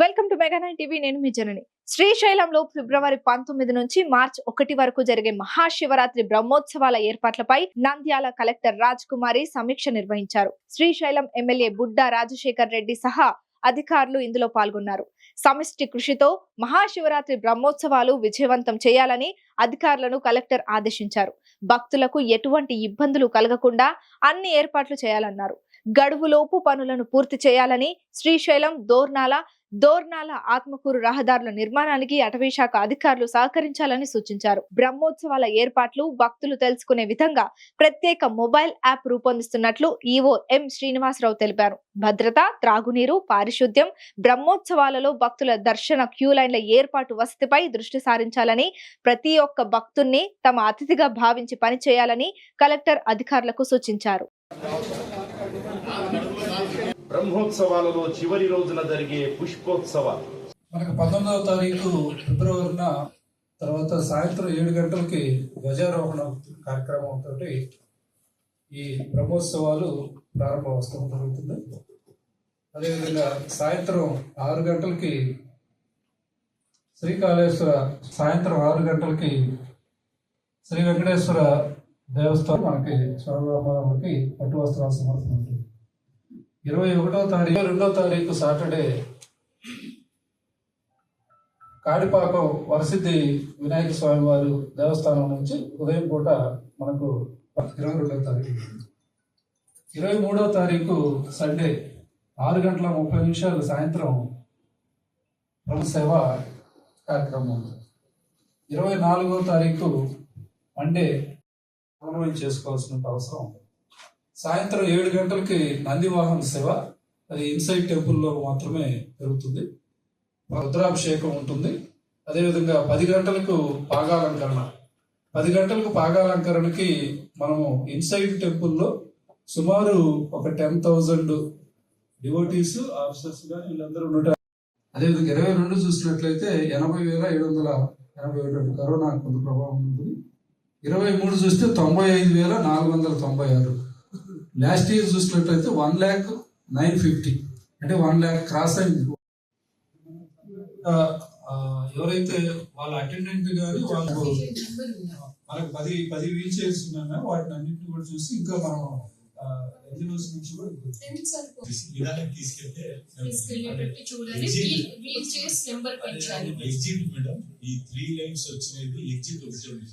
Welcome to Mega nine TV నేను మీ జనని. శ్రీశైలంలో ఫిబ్రవరి పంతొమ్మిది నుంచి మార్చ్ ఒకటి వరకు జరిగే మహాశివరాత్రి బ్రహ్మోత్సవాల ఏర్పాట్లపై నంద్యాల కలెక్టర్ రాజ్ కుమారి సమీక్ష నిర్వహించారు. శ్రీశైలం ఎమ్మెల్యే బుడ్డా రాజశేఖర్ రెడ్డి సహా అధికారులు ఇందులో పాల్గొన్నారు. సమిష్టి కృషితో మహాశివరాత్రి బ్రహ్మోత్సవాలు విజయవంతం చేయాలని అధికారులను కలెక్టర్ ఆదేశించారు. భక్తులకు ఎటువంటి ఇబ్బందులు కలగకుండా అన్ని ఏర్పాట్లు చేయాలన్నారు. గడువులోపు పనులను పూర్తి చేయాలని శ్రీశైలం దోర్నాల దోర్నాల ఆత్మకూరు రహదారుల నిర్మాణానికి అటవీశాఖ అధికారులు సహకరించాలని సూచించారు. బ్రహ్మోత్సవాల ఏర్పాట్లు భక్తులు తెలుసుకునే విధంగా ప్రత్యేక మొబైల్ యాప్ రూపొందిస్తున్నట్లు ఈవో ఎం శ్రీనివాసరావు తెలిపారు. భద్రత త్రాగునీరు పారిశుద్ధ్యం బ్రహ్మోత్సవాలలో భక్తుల దర్శన క్యూ లైన్ల ఏర్పాటు వసతిపై దృష్టి సారించాలని ప్రతి ఒక్క భక్తుణ్ణి తమ అతిథిగా భావించి పనిచేయాలని కలెక్టర్ అధికారులకు సూచించారు. బ్రహ్మోత్సవాలలో చివరి రోజున జరిగే పుష్పోత్సవాలు. మనకు పంతొమ్మిదవ తారీఖు ఫిబ్రవరిన తర్వాత సాయంత్రం ఏడు గంటలకి ధ్వజారోహణ కార్యక్రమంతో ఈ బ్రహ్మోత్సవాలు ప్రారంభోత్సవం జరుగుతుంది. అదేవిధంగా సాయంత్రం ఆరు గంటలకి శ్రీకాళేశ్వర సాయంత్రం ఆరు గంటలకి శ్రీ వెంకటేశ్వర దేవస్థానం మనకి స్వామివారికి పట్టు వస్త్రాల సమర్పణ ఉంటుంది. ఇరవై ఒకటో తారీఖు రెండో తారీఖు సాటర్డే కాడిపాకం వరసిద్ధి వినాయక స్వామి వారు దేవస్థానం నుంచి ఉదయం పూట మనకు ఇరవై రెండవ తారీఖు. ఇరవై మూడవ తారీఖు సండే ఆరు గంటల ముప్పై నిమిషాలు సాయంత్రం సేవ కార్యక్రమం. ఇరవై నాలుగవ తారీఖు మండే అనుభవం చేసుకోవాల్సిన అవసరం ఉంది. సాయంత్రం ఏడు గంటలకి నందివాహన సేవ. అది ఇన్సైడ్ టెంపుల్లో మాత్రమే జరుగుతుంది. రుద్రాభిషేకం ఉంటుంది. అదేవిధంగా పది గంటలకు పాగాలంకరణ. పది గంటలకు పాగాలంకరణకి మనము ఇన్సైడ్ టెంపుల్లో సుమారు ఒక టెన్ థౌజండ్ డివోటీస్ ఆఫీసర్స్గా వీళ్ళందరూ ఉండటం. అదేవిధంగా ఇరవై రెండు చూసినట్లయితే ఎనభై వేల ఏడు వందల ఎనభై ఒకటి కరోనా కొంత ప్రభావం ఉంటుంది. ఇరవై మూడు చూస్తే తొంభై ఐదు వేల నాలుగు వందల తొంభై ఆరు. లాస్ట్ ఇయర్ చూసినట్లయితే వన్ ల్యాక్ నైన్ ఫిఫ్టీ అంటే వన్ ల్యాక్ క్రాస్ అయింది ఎవరైతే వాళ్ళ అటెండెంట్ గాని వాళ్ళకు మనకు పది పది వీల్ చైర్స్ ఉన్నాయి వాటిని అన్నింటిని కూడా చూసి ఇంకా మనం ఎన్జిఓస్ నుంచి కూడా తీసుకెళ్తే ఎగ్జిట్ మేడం ఈ త్రీ లైన్స్ వచ్చినది ఎగ్జిట్ ఒకటి.